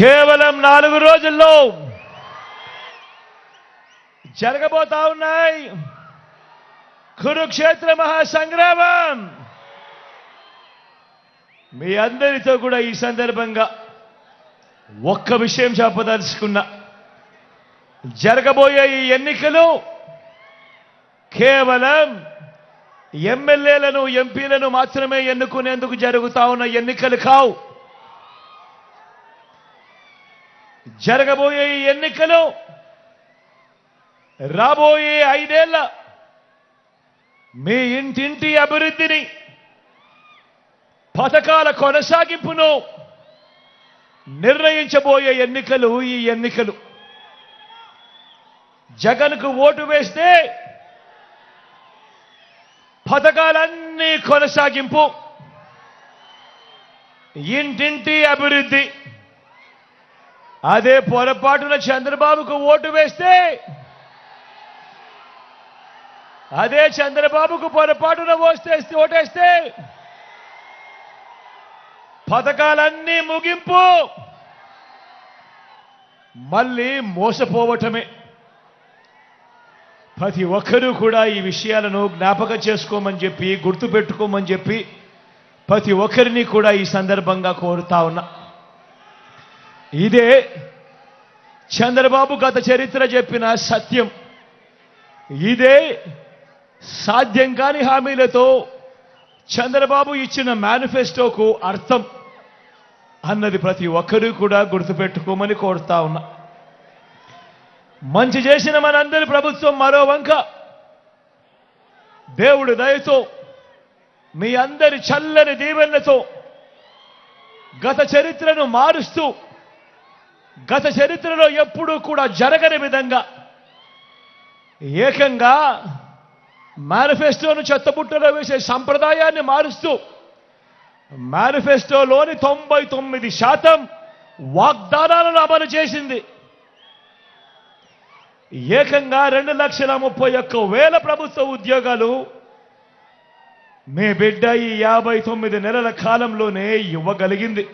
కేవలం నాలుగు రోజుల్లో జరగబోతా ఉన్నాయి. కురుక్షేత్ర మహాసంగ్రామం. మీ అందరితో కూడా ఈ సందర్భంగా ఒక్క విషయం చెప్పదలుచుకున్నా. జరగబోయే ఈ ఎన్నికలు కేవలం ఎమ్మెల్యేలను ఎంపీలను మాత్రమే ఎన్నుకునేందుకు జరుగుతా ఉన్న ఎన్నికలు కావు. జరగబోయే ఈ ఎన్నికలు రాబోయే ఐదేళ్ళ మీ ఇంటింటి అభివృద్ధిని పథకాల కొనసాగింపును నిర్ణయించబోయే ఎన్నికలు ఈ ఎన్నికలు. జగన్కు ఓటు వేస్తే పథకాలన్నీ కొనసాగింపు ఇంటింటి అభివృద్ధి. అదే పొరపాటున చంద్రబాబుకు ఓటు వేస్తే అదే చంద్రబాబుకు పొరపాటున ఓటేస్తే ఓటేస్తే పథకాలన్నీ ముగింపు మళ్ళీ మోసపోవటమే. ప్రతి ఒక్కరూ కూడా ఈ విషయాలను జ్ఞాపకం చేసుకోమని చెప్పి గుర్తుపెట్టుకోమని చెప్పి ప్రతి ఒక్కరిని కూడా ఈ సందర్భంగా కోరుతా ఉన్నా. ఇదే చంద్రబాబు గత చరిత్ర చెప్పిన సత్యం. ఇదే సాధ్యం కాని హామీలతో చంద్రబాబు ఇచ్చిన మేనిఫెస్టోకు అర్థం అన్నది ప్రతి ఒక్కరూ కూడా గుర్తుపెట్టుకోమని కోరుతా ఉన్నా. మంచి చేసిన మనందరి ప్రభుత్వం మరో వంక. దేవుడి దయతో మీ అందరి చల్లని దీవెనలతో గత చరిత్రను మారుస్తూ గత చరిత్రలో ఎప్పుడూ కూడా జరగని విధంగా ఏకంగా మేనిఫెస్టోను చెత్తబుట్టలో వేసే సంప్రదాయాన్ని మారుస్తూ మేనిఫెస్టోలోని తొంభై తొమ్మిది శాతం వాగ్దానాలను అమలు చేసింది. ఏకంగా రెండు లక్షల ముప్పై ఒక్క వేల ప్రభుత్వ ఉద్యోగాలు మీ బిడ్డ ఈ యాభై తొమ్మిది నెలల కాలంలోనే ఇవ్వగలిగింది.